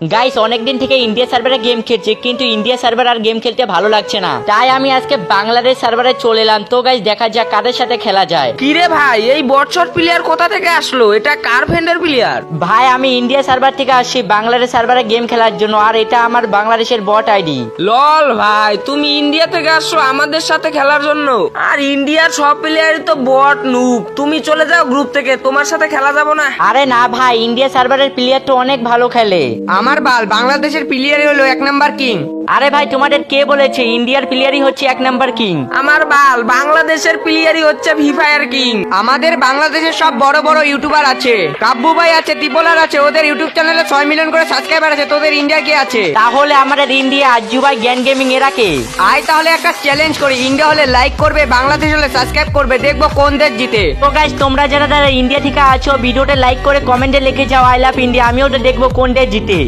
Guys অনেকদিন থেকে India সার্ভারে গেম খেলছে কিন্তু ইন্ডিয়া সার্ভার আর গেম খেলতে ভালো লাগছে না। তাই আমি আজকে বাংলাদেশ সার্ভারে চলে এলাম। তো গাইস দেখা যাক কাদের সাথে খেলা যায়। কিরে ভাই এই বছর প্লেয়ার কোথা থেকে আসলো? এটা কার ফ্রেন্ডের প্লেয়ার ভাই আমি ইন্ডিয়া সার্ভার থেকে আসছি বাংলাদেশ সার্ভারে গেম খেলার জন্য আর এটা আমার বাংলাদেশের বট আইডি লল ভাই তুমি ইন্ডিয়া থেকে আসছো আমাদের সাথে খেলার জন্য। আর ইন্ডিয়ার সব প্লেয়ারই তো বট নুব তুমি চলে যাও গ্রুপ থেকে তোমার সাথে খেলা যাব না। আরে না ভাই ইন্ডিয়া সার্ভারের প্লেয়ার তো অনেক ভালো খেলে। আমার বাল বাংলাদেশের প্লেয়ারই হলো এক নাম্বার কিং। আরে ভাই তোমাদের কে বলেছে? ইন্ডিয়ার প্লেয়ারই হচ্ছে এক নাম্বার কিং। আমার বাল বাংলাদেশের প্লেয়ারই হচ্ছে ফ্রি ফায়ার কিং। আমাদের বাংলাদেশের সব বড় বড় ইউটিউবার আছে। কাব্বু ভাই আছে ত্রিপলার আছে ওদের ইউটিউব চ্যানেলে ছয় মিলিয়ন করে সাবস্ক্রাইবার আছে তোদের ইন্ডিয়া কে আছে? তাহলে আমাদের ইন্ডিয়া আজু ভাই জ্ঞান গেমিং এরা কে? আয় তাহলে একটা চ্যালেঞ্জ করি ইন্ডিয়া হলে লাইক করবে বাংলাদেশ হলে সাবস্ক্রাইব করবে দেখব কোন দেশ জিতে। তো গাইস তোমরা যারা যারা ইন্ডিয়া থেকে আছো ভিডিওটা লাইক করে কমেন্টে লিখে যাও আই লাভ ইন্ডিয়া আমিও তো দেখব কোন দেশ জিতে।